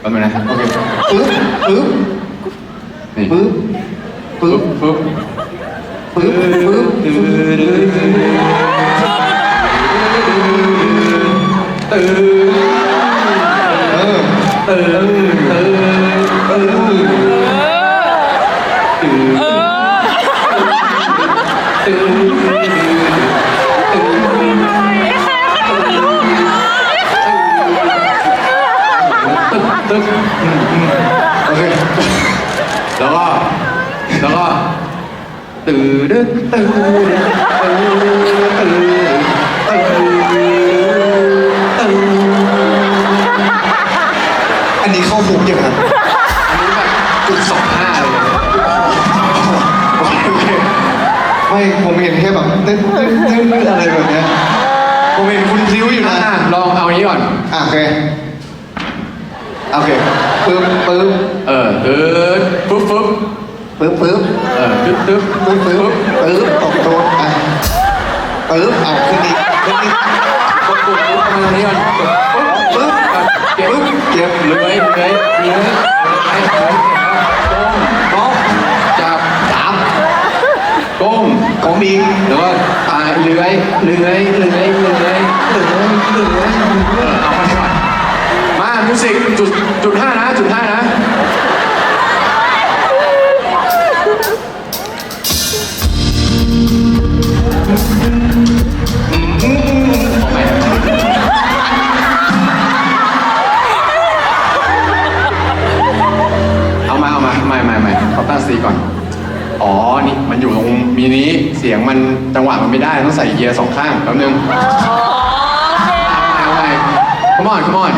แป๊บนึงนะโอเคปึ๊บปึ๊บนี่ปึ๊บปึ๊บปึ๊บปึ๊บปึ๊บตื่นตื่นเออตื่นตื่นตื่นตื่นตื่น ตึ๊บอืมอืมโอเคแล้วก็แล้วก็ตื่นตื่นตื่นตื่นตื่นตื่นอันนี้เข้าคุกยังครับอันนี้แบบจุดสองห้าเลยโอเคโอเคไม่ผมเห็นแค่แบบเต้นเต้นเต้นอะไรแบบเนี้ยผมเห็นคุณพลิ้วอยู่นะ อะลองเอาอันนี้ก่อน อะโอเค โอเคปึ๊บปึ๊บเออตื่นปุ๊บปุ๊บปึ๊บปึ๊บเออตึ๊บตึ๊บปึ๊บปึ๊บปึ๊บตกโต๊ะอะปึ๊บเอาขึ้นอีกขึ้นอีกกดปุ่มปุ๊บมาตรงนี้ก่อนปุ๊บปึ๊บเก็บปึ๊บเก็บเลื้อยเลื้อยเลื้อยเลื้อยเลื้อยก้มก้มจับจับก้มก้มอีกแล้วก็ตายเลื้อยเลื้อยเลื้อยเลื้อย มามิวสิกจุดจุดห้านะ จุดห้านะ เอาใหม่เอามา เอามาใหม่ใหม่ใหม่เขาตั้งซีก่อน อ๋อ นี่ มันอยู่ตรงมีนี้ เสียงมันจังหวะมันไม่ได้ ต้องใส่เกียร์สองข้างแป๊บนึงเอาใหม่เอาใหม่ come on come on